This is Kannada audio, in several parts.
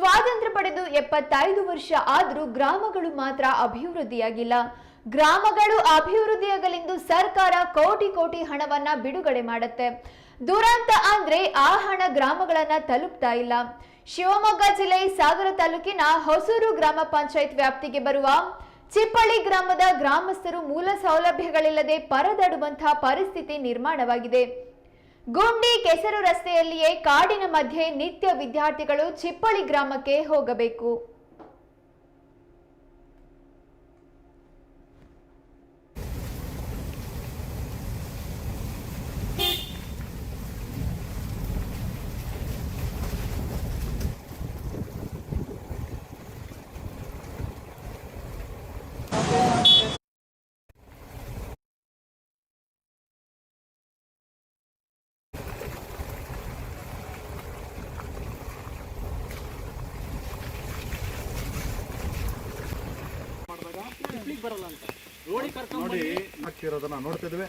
ಸ್ವಾತಂತ್ರ್ಯ ಪಡೆದು ಎಪ್ಪತ್ತೈದು ವರ್ಷ ಆದರೂ ಗ್ರಾಮಗಳು ಮಾತ್ರ ಅಭಿವೃದ್ಧಿಯಾಗಿಲ್ಲ. ಗ್ರಾಮಗಳು ಅಭಿವೃದ್ಧಿಯಾಗಲೆಂದು ಸರ್ಕಾರ ಕೋಟಿ ಕೋಟಿ ಹಣವನ್ನ ಬಿಡುಗಡೆ ಮಾಡುತ್ತೆ. ದುರಂತ ಅಂದ್ರೆ ಆ ಹಣ ಗ್ರಾಮಗಳನ್ನ ತಲುಪ್ತಾ ಇಲ್ಲ. ಶಿವಮೊಗ್ಗ ಜಿಲ್ಲೆ ಸಾಗರ ತಾಲೂಕಿನ ಹೊಸೂರು ಗ್ರಾಮ ಪಂಚಾಯತ್ ವ್ಯಾಪ್ತಿಗೆ ಬರುವ ಚಿಪ್ಪಳ್ಳಿ ಗ್ರಾಮದ ಗ್ರಾಮಸ್ಥರು ಮೂಲ ಸೌಲಭ್ಯಗಳಿಲ್ಲದೆ ಪರದಾಡುವಂತಹ ಪರಿಸ್ಥಿತಿ ನಿರ್ಮಾಣವಾಗಿದೆ. ಗುಂಡಿ ಕೆಸರು ರಸ್ತೆಯಲ್ಲಿಯೇ ಕಾಡಿನ ಮಧ್ಯೆ ನಿತ್ಯ ವಿದ್ಯಾರ್ಥಿಗಳು ಚಿಪ್ಪಳಿ ಗ್ರಾಮಕ್ಕೆ ಹೋಗಬೇಕು. ಇಡ್ಲಿಗೆ ಬರಲ್ಲ ಅಂತ ರೋಡಿಗೆ ಕರ್ಕೊಂಡು ನೋಡಿ ಹಾಕಿರೋದನ್ನ ನೋಡ್ತಿದ್ವಿ.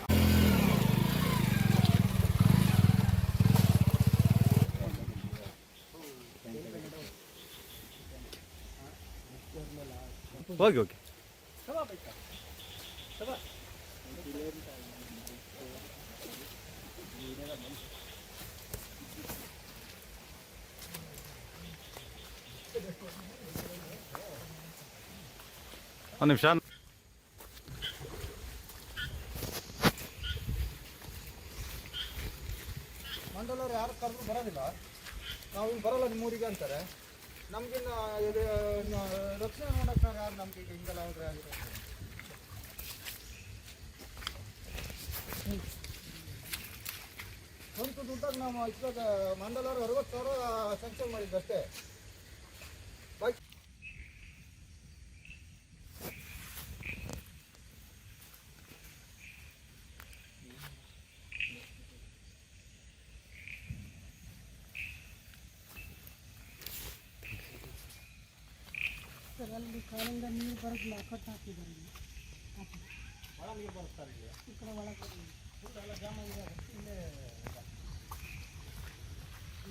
ಹೋಗಿ ಹೋಗಿ. ಒಂದು ನಿಮಿಷ. ಮಂಡಲವ್ರು ಯಾರು ಕರೆದ್ರು ಬರೋದಿಲ್ಲ. ನಾವು ಇಲ್ಲಿ ಬರಲ್ಲ ನಿಮ್ಮ ಊರಿಗೆ ಅಂತಾರೆ. ನಮಗಿನ್ನ ಇದು ರಕ್ಷಣೆ ಮಾಡೋಕ್ಕೆ ಯಾರು ನಮ್ಗೆ ಈಗ ಹಿಂಗೆಲ್ಲ ಹೋದ್ರೆ ಆಗಿದೆ ಸ್ವಂತ ದುಡ್ಡಾಗ ನಾವು ಇವಾಗ ಮಂಡಲವ್ರು ಅರವತ್ತು ಸಾವಿರ ಸ್ಯಾಂಕ್ಷನ್ ಮಾಡಿದ್ದು ಅಲ್ಲಿ ಕಾಲಿಂದ ನೀರು ಹಾಕಿದ್ದಾರೆ. ಈ ಕಡೆ ಒಳಗೆ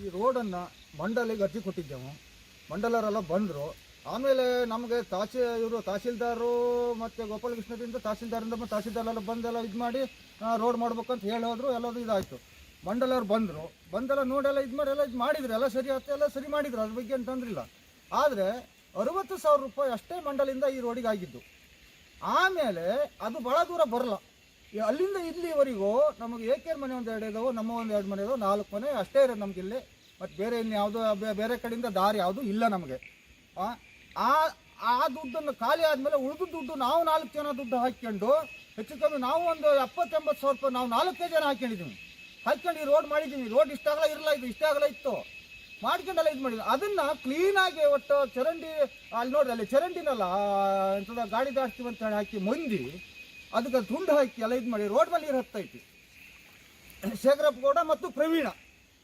ಈ ರೋಡನ್ನು ಮಂಡಲಿಗೆ ಅರ್ಜಿ ಕೊಟ್ಟಿದ್ದೆವು. ಮಂಡಲರೆಲ್ಲ ಬಂದರು. ಆಮೇಲೆ ನಮಗೆ ತಾಸಿ ಇವರು ತಹಸೀಲ್ದಾರರು ಮತ್ತು ಗೋಪಾಲಕೃಷ್ಣದಿಂದ ತಹಶೀಲ್ದಾರಿಂದ ಮತ್ತು ತಹಶೀಲ್ದಾರೆಲ್ಲ ಬಂದೆಲ್ಲ ಇದು ಮಾಡಿ ರೋಡ್ ಮಾಡ್ಬೇಕಂತ ಹೇಳೋದ್ರು ಎಲ್ಲದೂ ಇದಾಯಿತು. ಮಂಡಲವ್ರು ಬಂದರು. ಬಂದೆಲ್ಲ ನೋಡೆಲ್ಲ ಇದು ಮಾಡಿ ಎಲ್ಲ ಇದು ಮಾಡಿದ್ರು. ಎಲ್ಲ ಸರಿ ಆಯ್ತು ಎಲ್ಲ ಸರಿ ಮಾಡಿದ್ರು. ಅದ್ರ ಬಗ್ಗೆ ಅಂತಂದ್ರಿಲ್ಲ ತೊಂದ್ರಿಲ್ಲ ಆದರೆ ಅರುವತ್ತು ಸಾವಿರ ರೂಪಾಯಿ ಅಷ್ಟೇ ಮಂಡಲಿಂದ ಈ ರೋಡಿಗೆ ಆಗಿದ್ದು. ಆಮೇಲೆ ಅದು ಭಾಳ ದೂರ ಬರಲ್ಲ. ಅಲ್ಲಿಂದ ಇಲ್ಲಿವರೆಗೂ ನಮಗೆ ಏಕೇರ್ ಮನೆ ಒಂದು ಎರಡು ಇದಾವೆ, ನಮ್ಮ ಒಂದು ಎರಡು ಮನೆ ಇದಾವೆ, ನಾಲ್ಕು ಮನೆ ಅಷ್ಟೇ ಇರೋದು ನಮ್ಗೆ ಇಲ್ಲಿ. ಮತ್ತು ಬೇರೆ ಇನ್ನು ಯಾವುದೋ ಬೇರೆ ಕಡೆಯಿಂದ ದಾರಿ ಯಾವುದೂ ಇಲ್ಲ ನಮಗೆ. ಆ, ಆ- ಆ ದುಡ್ಡನ್ನು ಖಾಲಿ ಆದಮೇಲೆ ಉಳಿದ ದುಡ್ಡು ನಾವು ನಾಲ್ಕು ಜನ ದುಡ್ಡು ಹಾಕ್ಕೊಂಡು, ಹೆಚ್ಚು ಕಮ್ಮಿ ನಾವು ಒಂದು ಎಪ್ಪತ್ತೆಂಬತ್ತು ಸಾವಿರ ರೂಪಾಯಿ, ನಾವು ನಾಲ್ಕೇ ಜನ ಹಾಕ್ಕೊಂಡಿದ್ದೀವಿ ಹಾಕ್ಕೊಂಡು ಈ ರೋಡ್ ಮಾಡಿದ್ದೀವಿ ರೋಡ್ ಇಷ್ಟಾಗಲ್ಲ ಇರಲ್ಲ ಇದು ಇಷ್ಟಾಗಲ್ಲ ಇತ್ತು. ಮಾಡ್ಕೊಂಡೆಲ್ಲ ಇದು ಮಾಡಿದ್ರು. ಅದನ್ನ ಕ್ಲೀನಾಗಿ ಒಟ್ಟು ಚರಂಡಿ, ಅಲ್ಲಿ ನೋಡ್ರಿ, ಅಲ್ಲಿ ಚರಂಡಿನಲ್ಲ ಎಂಥದ ಗಾಡಿ ದಾಡ್ತೀವಿ ಅಂತ ಹೇಳಿ ಹಾಕಿ ಮಂದಿ, ಅದಕ್ಕೆ ತುಂಡು ಹಾಕಿ ಎಲ್ಲ ಇದು ಮಾಡಿ ರೋಡ್ ಮೇಲೆ ನೀರು ಹತ್ತೈತಿ. ಶೇಖರಪ್ಪ ಗೌಡ ಮತ್ತು ಪ್ರವೀಣ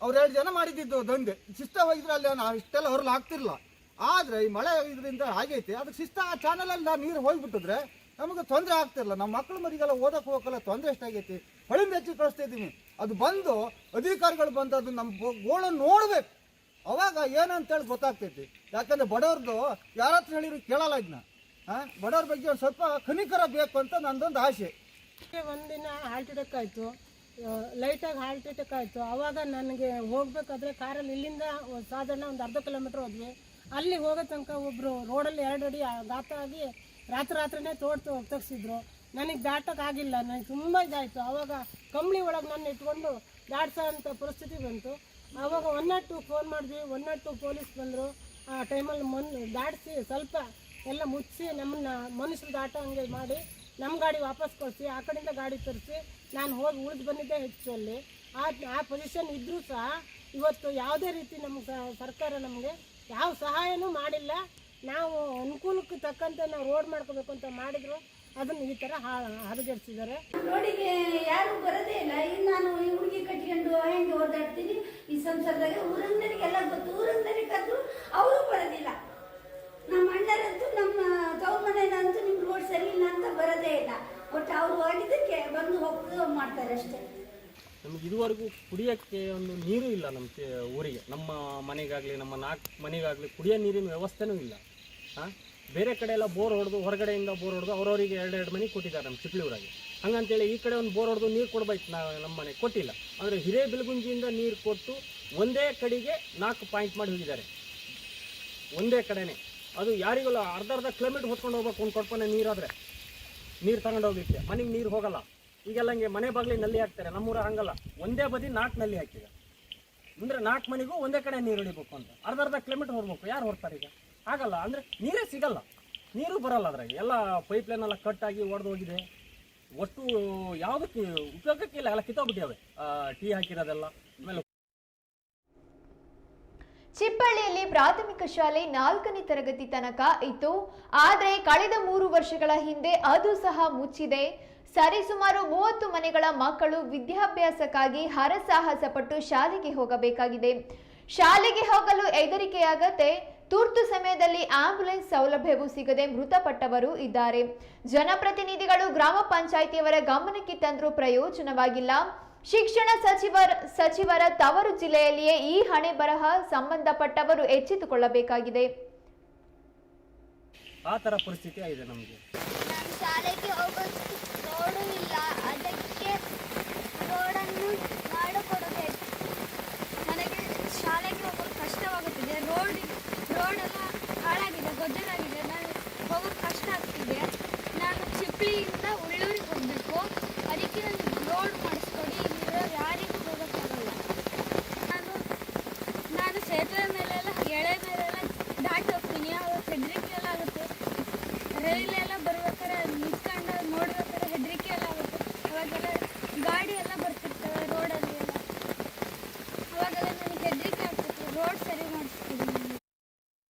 ಎರಡು ಜನ ಮಾಡಿದ್ದು ದಂಧೆ. ಶಿಸ್ತ ಹೋಗಿದ್ರೆ ಅಲ್ಲಿ ಇಷ್ಟೆಲ್ಲ ಹೊರಲು ಆಗ್ತಿರ್ಲಿಲ್ಲ. ಆದರೆ ಈ ಮಳೆ ಇದರಿಂದ ಆಗೈತೆ. ಅದಕ್ಕೆ ಶಿಸ್ತ ಆ ಚಾನಲಲ್ಲಿ ನೀರು ಹೋಗ್ಬಿಟ್ಟಿದ್ರೆ ನಮಗೆ ತೊಂದರೆ ಆಗ್ತಿರಲ್ಲ ನಮ್ಮ ಮಕ್ಕಳು ಮರಿಗೆಲ್ಲ ಓದಕ್ಕೆ ಹೋಗಲ್ಲ ತೊಂದರೆ ಎಷ್ಟಾಗೈತಿ? ಹೊಳಿಂದ ಹೆಚ್ಚು ಕಳಿಸ್ತಾ ಇದ್ದೀನಿ. ಅದು ಬಂದು ಅಧಿಕಾರಿಗಳು ಬಂದು ಅದು ನಮ್ಮ ಗೋಳನ್ನು ನೋಡ್ಬೇಕು. ಅವಾಗ ಏನಂತೇಳಿ ಗೊತ್ತಾಗ್ತೈತಿ. ಯಾಕಂದ್ರೆ ಬಡವ್ರದ್ದು ಯಾರ ಹತ್ರ ಹೇಳಿದ್ರು ಕೇಳಲ್ಲ ಇದನ್ನ ಬಡವ್ರ ಬಗ್ಗೆ ಒಂದು ಸ್ವಲ್ಪ ಕನಿಕರ ಬೇಕು ಅಂತ ನಂದೊಂದು ಆಸೆ. ಒಂದಿನ ಹಾರ್ಟ್ ಅಟ್ಯಾಕ್ ಆಯಿತು. ಲೈಟಾಗಿ ಹಾರ್ಟ್ ಅಟ್ಯಾಕ್ ಆಯಿತು. ಆವಾಗ ನನಗೆ ಹೋಗ್ಬೇಕಾದ್ರೆ ಕಾರಲ್ಲಿ ಇಲ್ಲಿಂದ ಸಾಧಾರಣ ಒಂದು ಅರ್ಧ ಕಿಲೋಮೀಟ್ರ್ ಹೋದ್ವಿ. ಅಲ್ಲಿ ಹೋಗೋ ತನಕ ಒಬ್ಬರು ರೋಡಲ್ಲಿ ಎರಡು ಅಡಿ ಗಾತ ಆಗಿ ರಾತ್ರಿ ರಾತ್ರಿನೇ ತೋಡ್ ತಗ್ಸಿದ್ರು ನನಗೆ ದಾಟಕ್ಕಾಗಿಲ್ಲ ನನಗೆ ತುಂಬ ಇದಾಯಿತು. ಆವಾಗ ಕಂಬಳಿ ಒಳಗೆ ನನ್ನ ಇಟ್ಕೊಂಡು ದಾಟ್ಸೋ ಅಂಥ ಪರಿಸ್ಥಿತಿ ಬಂತು. ಆವಾಗ ಒನ್ ನಾಟ್ ಟು ಫೋನ್ ಮಾಡಿದ್ವಿ ಒನ್ ನಾಟ್ ಟು ಪೊಲೀಸ್ ಬಂದರು. ಆ ಟೈಮಲ್ಲಿ ಮನ್ ದಾಡಿಸಿ ಸ್ವಲ್ಪ ಎಲ್ಲ ಮುಚ್ಚಿಸಿ ನಮ್ಮನ್ನ ಮನುಷ್ಯರು ದಾಟೋ ಹಂಗೆ ಮಾಡಿ ನಮ್ಮ ಗಾಡಿ ವಾಪಸ್ ಕಳಿಸಿ ಆ ಕಡೆಯಿಂದ ಗಾಡಿ ತರಿಸಿ, ನಾನು ಹೋಗಿ ಉಳಿದು ಬಂದಿದ್ದೆ ಹೆಚ್ಚು ಅಲ್ಲಿ. ಆ ಆ ಪೊಸಿಷನ್ ಇದ್ದರೂ ಸಹ ಇವತ್ತು ಯಾವುದೇ ರೀತಿ ನಮ್ಗೆ ಸರ್ಕಾರ ನಮಗೆ ಯಾವ ಸಹಾಯನೂ ಮಾಡಿಲ್ಲ. ನಾವು ಅನುಕೂಲಕ್ಕೆ ತಕ್ಕಂತೆ ನಾವು ರೋಡ್ ಮಾಡ್ಕೋಬೇಕು ಅಂತ ಮಾಡಿದ್ರು. ಅದನ್ನು ಈ ಥರ ಹದಗೆಡಿಸಿದ್ದಾರೆ. ರೋಡಿಗೆ ಯಾರು ಬರೋದೇ ಇಲ್ಲ. ಇನ್ನು ನಾನು ಈ ಹುಡುಗಿ ಕಟ್ಕೊಂಡು ಹೆಂಗೆ ಓದಾಡ್ತೀನಿ ಈ ಸಂಸಾರದಾಗ ಊರಂದರಿಗೆಲ್ಲ ಗೊತ್ತು. ಊರಂದರಿಗೆ ಕರೆದ್ರು ಅವರು ಬರೋದಿಲ್ಲ. ನಮ್ಮ ಅಣ್ಣರಂತೂ ನಮ್ಮ ತವ್ರ ಮನೆಯಲ್ಲಂತೂ ನಿಮ್ಮ ರೋಡ್ ಸರಿ ಇಲ್ಲ ಅಂತ ಬರೋದೇ ಇಲ್ಲ. ಒಟ್ಟು ಅವ್ರು ಆಗಿದ್ದಕ್ಕೆ ಬಂದು ಹೋಗ್ತು ಮಾಡ್ತಾರೆ ಅಷ್ಟೇ. ನಮ್ಗೆ ಇದುವರೆಗೂ ಕುಡಿಯೋಕ್ಕೆ ಒಂದು ನೀರು ಇಲ್ಲ ನಮ್ಮ ಊರಿಗೆ. ನಮ್ಮ ಮನೆಗಾಗಲಿ ನಮ್ಮ ನಾಲ್ಕು ಮನೆಗಾಗಲಿ ಕುಡಿಯೋ ನೀರಿನ ವ್ಯವಸ್ಥೆನೂ ಇಲ್ಲ. ಹಾಂ? ಬೇರೆ ಕಡೆ ಎಲ್ಲ ಬೋರ್ ಹೊಡೆದು ಹೊರಗಡೆಯಿಂದ ಬೋರ್ ಹೊಡೆದು ಅವ್ರವರಿಗೆ ಎರಡು ಎರಡು ಮನೆ ಕೊಟ್ಟಿದ್ದಾರೆ ನಮ್ಮ ಚಿಪ್ಳಿ ಊರಾಗೆ ಹಂಗಂತೇಳಿ ಈ ಕಡೆ ಒಂದು ಬೋರ್ ಹೊಡೆದು ನೀರು ಕೊಡ್ಬೇಕು ನಾವು ನಮ್ಮ ಮನೆ ಕೊಟ್ಟಿಲ್ಲ. ಅಂದರೆ ಹಿರೇಬೆಲಗುಂಜಿಯಿಂದ ನೀರು ಕೊಟ್ಟು ಒಂದೇ ಕಡೆಗೆ ನಾಲ್ಕು ಪಾಯಿಂಟ್ ಮಾಡಿ ಹೋಗಿದ್ದಾರೆ. ಒಂದೇ ಕಡೆನೇ. ಅದು ಯಾರಿಗಲ್ಲ ಅರ್ಧ ಅರ್ಧ ಕಿಲೋಮೀಟ್ರ್ ಹೊತ್ಕೊಂಡು ಹೋಗ್ಬೇಕು ಒಂದು ಕೊಡ್ಪನೆ ನೀರಾದರೆ. ನೀರು ತಗೊಂಡು ಹೋಗ್ಲಿಕ್ಕೆ. ಮನೆಗೆ ನೀರು ಹೋಗಲ್ಲ. ಈಗೆಲ್ಲ ಹಂಗೆ ಮನೆ ಬಾಗಿಲಿ ನಲ್ಲಿ ಹಾಕ್ತಾರೆ. ನಮ್ಮೂರ ಹಂಗಲ್ಲ. ಒಂದೇ ಬದಿ ನಾಲ್ಕು ನಲ್ಲಿ ಹಾಕಿದೆ ಅಂದರೆ ನಾಲ್ಕು ಮನೆಗೂ ಒಂದೇ ಕಡೆ ನೀರು ಹೊಡಿಬೇಕು ಅಂತ. ಅರ್ಧ ಅರ್ಧ ಕಿಲೋಮೀಟ್ರ್ ಹೊರಬೇಕು ಯಾರು ಹೊರ್ತಾರೆ ಈಗ? ಆಗಲ್ಲ, ಅಂದರೆ ನೀರೇ ಸಿಗಲ್ಲ. ನೀರು ಬರಲ್ಲ ಅದ್ರಾಗ. ಎಲ್ಲ ಪೈಪ್ ಲೈನ್ ಎಲ್ಲ ಕಟ್ ಆಗಿ ಒಡೆದು ಹೋಗಿದೆ. ಒಟ್ಟು ಯಾವುದಕ್ಕೆ ಉಪಯೋಗಕ್ಕಿಲ್ಲ ಎಲ್ಲ ಕಿತ್ತೋಗ್ಬಿಟ್ಟಿವೆ ಟೀ ಹಾಕಿರೋದೆಲ್ಲ. ಆಮೇಲೆ ಚಿಪ್ಪಳ್ಳಿಯಲ್ಲಿ ಪ್ರಾಥಮಿಕ ಶಾಲೆ ನಾಲ್ಕನೇ ತರಗತಿ ತನಕ ಇತ್ತು. ಆದರೆ ಕಳೆದ ಮೂರು ವರ್ಷಗಳ ಹಿಂದೆ ಅದು ಸಹ ಮುಚ್ಚಿದೆ. ಸರಿಸುಮಾರು ಮೂವತ್ತು ಮನೆಗಳ ಮಕ್ಕಳು ವಿದ್ಯಾಭ್ಯಾಸಕ್ಕಾಗಿ ಹರಸಾಹಸ ಪಟ್ಟು ಶಾಲೆಗೆ ಹೋಗಬೇಕಾಗಿದೆ. ಶಾಲೆಗೆ ಹೋಗಲು ಹೆದರಿಕೆಯಾಗತ್ತೆ ತುರ್ತು ಸಮಯದಲ್ಲಿ ಆಂಬ್ಯುಲೆನ್ಸ್ ಸೌಲಭ್ಯವೂ ಸಿಗದೆ ಮೃತಪಟ್ಟವರು ಇದ್ದಾರೆ. ಜನಪ್ರತಿನಿಧಿಗಳು ಗ್ರಾಮ ಪಂಚಾಯಿತಿಯವರ ಗಮನಕ್ಕೆ ತಂದರೂ ಪ್ರಯೋಜನವಾಗಿಲ್ಲ. ಶಿಕ್ಷಣ ಸಚಿವರ ಸಚಿವರ ತವರು ಜಿಲ್ಲೆಯಲ್ಲಿಯೇ ಈ ಹಣೆ ಬರಹ ಸಂಬಂಧಪಟ್ಟವರು ಎಚ್ಚೆತ್ತುಕೊಳ್ಳಬೇಕಾಗಿದೆ. ಆ ಪರಿಸ್ಥಿತಿ ಆಗಿದೆ ನಮಗೆ. ಶಾಲೆಗೆ ಹೋಗೋದು ಅದಕ್ಕೆ ರೋಡನ್ನು